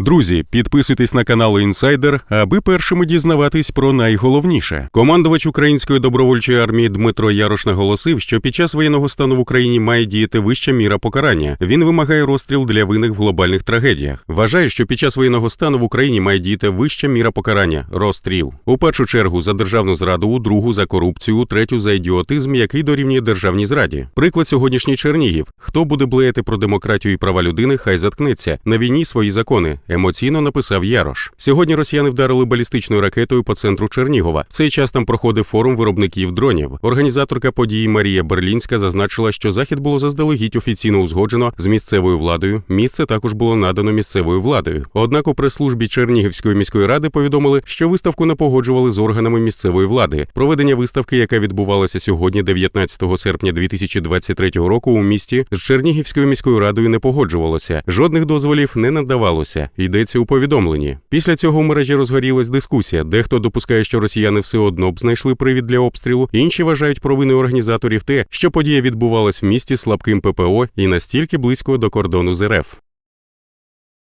Друзі, підписуйтесь на канал Інсайдер, аби першими дізнаватись про найголовніше. Командувач української добровольчої армії Дмитро Ярош наголосив, що під час воєнного стану в Україні має діяти вища міра покарання. Він вимагає розстріл для винних в глобальних трагедіях. Вважає, що під час воєнного стану в Україні має діяти вища міра покарання розстріл. У першу чергу за державну зраду, у другу за корупцію, третю за ідіотизм, який дорівнює державній зраді. Приклад сьогоднішній Чернігів. Хто буде блеяти про демократію і права людини, хай заткнеться. На війні свої закони. Емоційно написав Ярош. Сьогодні росіяни вдарили балістичною ракетою по центру Чернігова. В цей час там проходив форум виробників дронів. Організаторка події Марія Берлінська зазначила, що захід було заздалегідь офіційно узгоджено з місцевою владою. Місце також було надано місцевою владою. Однак у прес-службі Чернігівської міської ради повідомили, що виставку не погоджували з органами місцевої влади. Проведення виставки, яка відбувалася сьогодні, 19 серпня 2023 року, у місті з Чернігівською міською радою не погоджувалося. Жодних дозволів не надавалося. Йдеться у повідомленні. Після цього в мережі розгорілась дискусія. Дехто допускає, що росіяни все одно б знайшли привід для обстрілу. Інші вважають провини організаторів те, що подія відбувалась в місті слабким ППО і настільки близько до кордону з РФ.